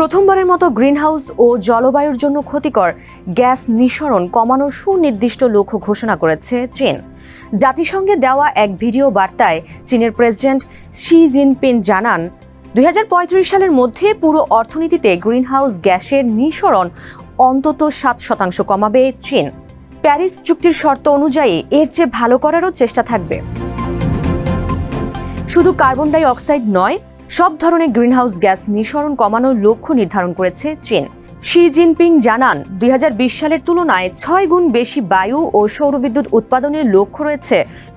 প্রথমবারের মতো গ্রিনহাউস ও জলবায়ুর জন্য ক্ষতিকর গ্যাস নিঃসরণ কমানোর সুনির্দিষ্ট লক্ষ্য ঘোষণা করেছে চীন। জাতিসংঘে দেওয়া এক ভিডিও বার্তায় চীনের প্রেসিডেন্ট শি জিনপিং জানান দু হাজার পঁয়ত্রিশ সালের মধ্যে পুরো অর্থনীতিতে গ্রিনহাউস গ্যাসের নিঃসরণ অন্তত সাত শতাংশ কমাবে চীন। প্যারিস চুক্তির শর্ত অনুযায়ী এর চেয়ে ভালো করারও চেষ্টা থাকবে। শুধু কার্বন ডাই অক্সাইড নয় সব ধরনের গ্রিনহাউস গ্যাস নিঃসরণ কমানোর লক্ষ্য নির্ধারণ করেছে চীন। শি জিনপিং জানান, দুই হাজার বিশ সালের তুলনায় ছয় গুণ বেশি বায়ু ও সৌরবিদ্যুৎ উৎপাদনের লক্ষ্য রয়েছে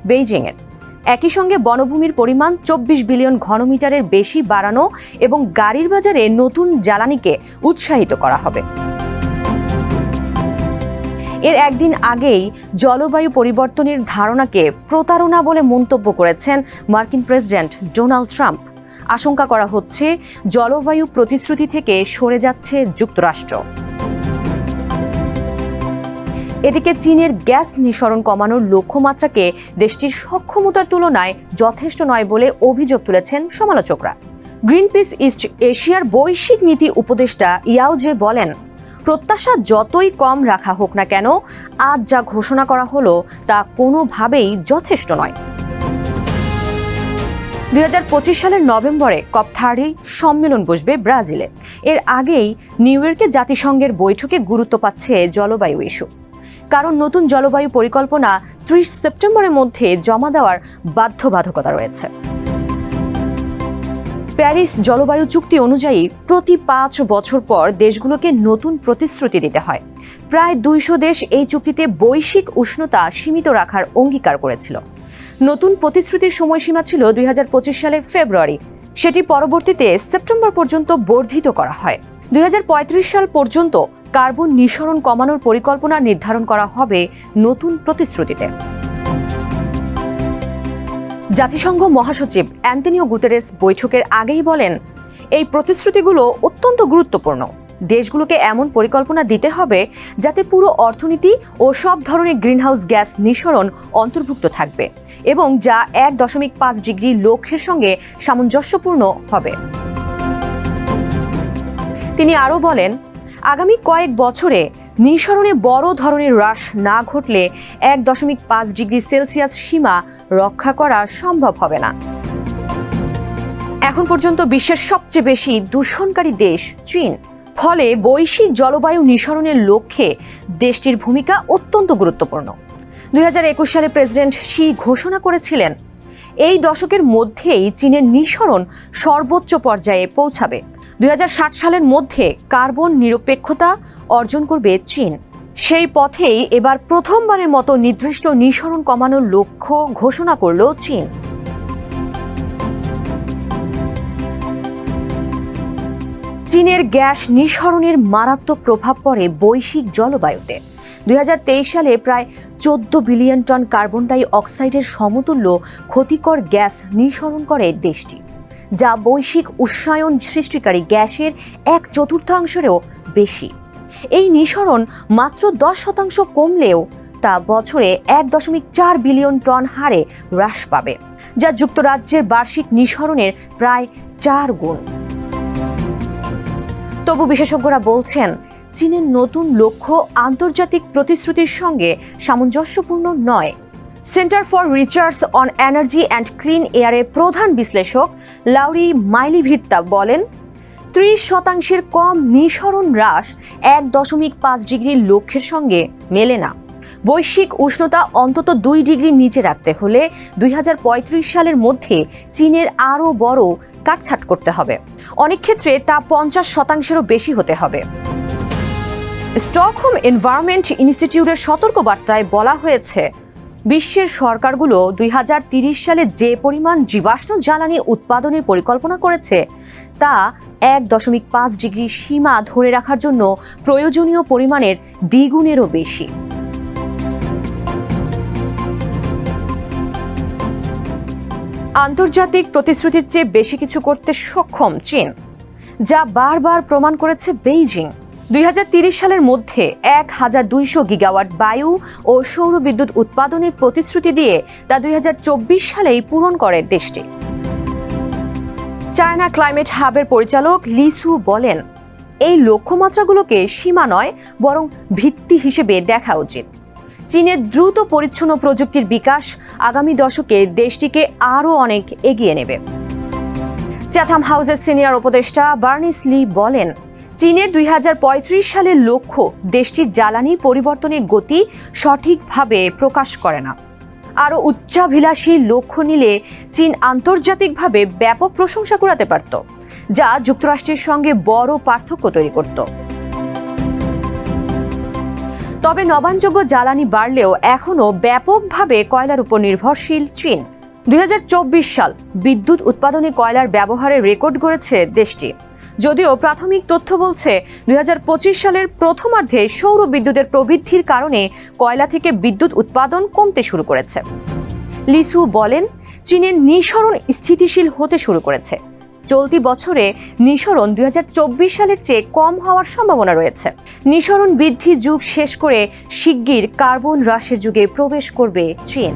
বেইজিংয়ের। একই সঙ্গে বনভূমির পরিমাণ চব্বিশ বিলিয়ন ঘনমিটারের বেশি বাড়ানো এবং গাড়ির বাজারে নতুন জ্বালানিকে উৎসাহিত করা হবে। এর একদিন আগেই জলবায়ু পরিবর্তনের ধারণাকে প্রতারণা বলে মন্তব্য করেছেন মার্কিন প্রেসিডেন্ট ডোনাল্ড ট্রাম্প। আশঙ্কা করা হচ্ছে জলবায়ু প্রতিশ্রুতি থেকে সরে যাচ্ছে যুক্তরাষ্ট্র। এদিকে চীনের গ্যাস নিঃসরণ কমানোর লক্ষ্যমাত্রাকে দেশটির সক্ষমতার তুলনায় যথেষ্ট নয় বলে অভিযোগ তুলেছেন সমালোচকরা। গ্রিনপিস ইস্ট এশিয়ার বৈশ্বিক নীতি উপদেষ্টা ইয়াওজে বলেন, প্রত্যাশা যতই কম রাখা হোক না কেন, আজ যা ঘোষণা করা হলো তা কোনোভাবেই যথেষ্ট নয়। দুই হাজার পঁচিশ সালের নভেম্বরে কপ থার্টি সম্মেলন বসবে ব্রাজিলে। এর আগেই নিউ ইয়র্কে জাতিসংঘের বৈঠকে গুরুত্ব পাচ্ছে জলবায়ু ইস্যু। কারণ নতুন জলবায়ু পরিকল্পনা ত্রিশ সেপ্টেম্বরের মধ্যে জমা দেওয়ার বাধ্যবাধকতা রয়েছে। প্যারিস জলবায়ু চুক্তি অনুযায়ী প্রতি পাঁচ বছর পর দেশগুলোকে নতুন প্রতিশ্রুতি দিতে হয়। প্রায় দুইশো দেশ এই চুক্তিতে বৈশ্বিক উষ্ণতা সীমিত রাখার অঙ্গীকার করেছিল। নতুন প্রতিশ্রুতির সময়সীমা ছিল দু হাজার পঁচিশ সালের ফেব্রুয়ারি। সেটি পরবর্তীতে সেপ্টেম্বর পর্যন্ত বর্ধিত করা হয়। দুই হাজার পঁয়ত্রিশ সাল পর্যন্ত কার্বন নিঃসরণ কমানোর পরিকল্পনা নির্ধারণ করা হবে নতুন প্রতিশ্রুতিতে। জাতিসংঘ মহাসচিব অ্যান্টনিও গুতেরেস বৈঠকের আগেই বলেন, এই প্রতিশ্রুতিগুলো অত্যন্ত গুরুত্বপূর্ণ। দেশগুলোকে এমন পরিকল্পনা দিতে হবে যাতে পুরো অর্থনীতি ও সব ধরনের গ্রিনহাউস গ্যাস নিঃসরণ অন্তর্ভুক্ত থাকবে এবং যা এক দশমিক পাঁচ ডিগ্রি লক্ষ্যের সঙ্গে সামঞ্জস্যপূর্ণ হবে। তিনি আরও বলেন, আগামী কয়েক বছরে নিঃসরণে বড় ধরনের হ্রাস না ঘটলে এক দশমিক পাঁচ ডিগ্রি সেলসিয়াস সীমা রক্ষা করা সম্ভব হবে না। এখন পর্যন্ত বিশ্বের সবচেয়ে বেশি দূষণকারী দেশ চীন। ফলে বৈশ্বিক জলবায়ু নিঃসরণের লক্ষ্যে দেশটির ভূমিকা অত্যন্ত গুরুত্বপূর্ণ। দুই হাজার একুশ সালে প্রেসিডেন্ট শি ঘোষণা করেছিলেন, এই দশকের মধ্যেই চীনের নিঃসরণ সর্বোচ্চ পর্যায়ে পৌঁছাবে। দুই হাজার ষাট সালের মধ্যে কার্বন নিরপেক্ষতা অর্জন করবে চীন। সেই পথেই এবার প্রথমবারের মতো নির্দিষ্ট নিঃসরণ কমানোর লক্ষ্য ঘোষণা করল চীন। চীনের গ্যাস নিঃসরণের মারাত্মক প্রভাব পড়ে বৈশ্বিক জলবায়ুতে। দু হাজার তেইশ সালে প্রায় চোদ্দ বিলিয়ন টন কার্বন ডাই অক্সাইডের সমতুল্য ক্ষতিকর গ্যাস নিঃসরণ করে দেশটি, যা বৈশ্বিক উষ্ণায়ন সৃষ্টিকারী গ্যাসের এক চতুর্থাংশেরও বেশি। এই নিঃসরণ মাত্র দশ শতাংশ কমলেও তা বছরে এক দশমিক চার বিলিয়ন টন হারে হ্রাস পাবে, যা যুক্তরাজ্যের বার্ষিক নিঃসরণের প্রায় চার গুণ। তবু বিশেষজ্ঞরা বলছেন, চীনের নতুন লক্ষ্য আন্তর্জাতিক প্রতিশ্রুতির সঙ্গে সামঞ্জস্যপূর্ণ নয়। Centre for research on energy and clean এয়ারের প্রধান বিশ্লেষক লাউরি মাইলিভিত্তা বলেন, ত্রিশ শতাংশের কম নিঃসরণ হ্রাস এক দশমিক পাঁচ ডিগ্রির লক্ষ্যের সঙ্গে মেলে না। বৈশ্বিক উষ্ণতা অন্তত দুই ডিগ্রির নিচে রাখতে হলে দুই হাজার পঁয়ত্রিশ সালের মধ্যে চীনের আরও বড় কাটছাট করতে হবে। অনেক ক্ষেত্রে তা পঞ্চাশ শতাংশেরও বেশি হতে হবে। স্টকহোম এনভায়রনমেন্ট ইনস্টিটিউটের সতর্কবার্তায় বলা হয়েছে, বিশ্বের সরকারগুলো দুই সালে যে পরিমাণ জীবাশ্ম জ্বালানি উৎপাদনের পরিকল্পনা করেছে, তা এক দশমিক পাঁচ ডিগ্রি সীমা ধরে রাখার জন্য প্রয়োজনীয় পরিমাণের দ্বিগুণেরও বেশি। আন্তর্জাতিক প্রতিশ্রুতির চেয়ে বেশি কিছু করতে সক্ষম চীন, যা বারবার প্রমাণ করেছে বেইজিং। দুই সালের মধ্যে এক হাজার দুইশো গিগাওয়াট বায়ু ও সৌর বিদ্যুৎ উৎপাদনের প্রতিশ্রুতি দিয়ে তা দুই হাজার চব্বিশ সালেই পূরণ করে দেশটি। চায়না ক্লাইমেট হাবের পরিচালক লিসু বলেন, এই লক্ষ্যমাত্রাগুলোকে সীমা নয়, বরং ভিত্তি হিসেবে দেখা উচিত। চীনের দ্রুত পরিচ্ছন্ন প্রযুক্তির বিকাশ আগামী দশকে দেশটিকে আরও অনেক এগিয়ে নেবে। চ্যাথাম হাউসের সিনিয়র উপদেষ্টা বার্নিস লি বলেন, চীনের দুই হাজার পঁয়ত্রিশ সালের লক্ষ্য দেশটির জ্বালানি পরিবর্তনের গতি সঠিকভাবে প্রকাশ করে না। আরও উচ্চাভিলাষী লক্ষ্য নিলে চীন আন্তর্জাতিকভাবে ব্যাপক প্রশংসা কুড়াতে পারত, যা যুক্তরাষ্ট্রের সঙ্গে বড় পার্থক্য তৈরি করত। তবে নবায়নযোগ্য জ্বালানি বাড়লেও এখনও ব্যাপকভাবে কয়লার উপর নির্ভরশীল চীন। দুই হাজার চব্বিশ সাল বিদ্যুৎ উৎপাদনে কয়লার ব্যবহারের রেকর্ড গড়েছে দেশটি। যদিও প্রাথমিক তথ্য বলছে, দুই হাজার পঁচিশ সালের প্রথমার্ধে সৌর বিদ্যুতের প্রবৃদ্ধির কারণে কয়লা থেকে বিদ্যুৎ উৎপাদন কমতে শুরু করেছে। লিসু বলেন, চীনের নিঃসরণ স্থিতিশীল হতে শুরু করেছে। চলতি বছরে নিঃসরণ দুই হাজার চব্বিশ সালের চেয়ে কম হওয়ার সম্ভাবনা রয়েছে। নিঃসরণ বৃদ্ধি যুগ শেষ করে শিগগির কার্বন হ্রাসের যুগে প্রবেশ করবে চীন।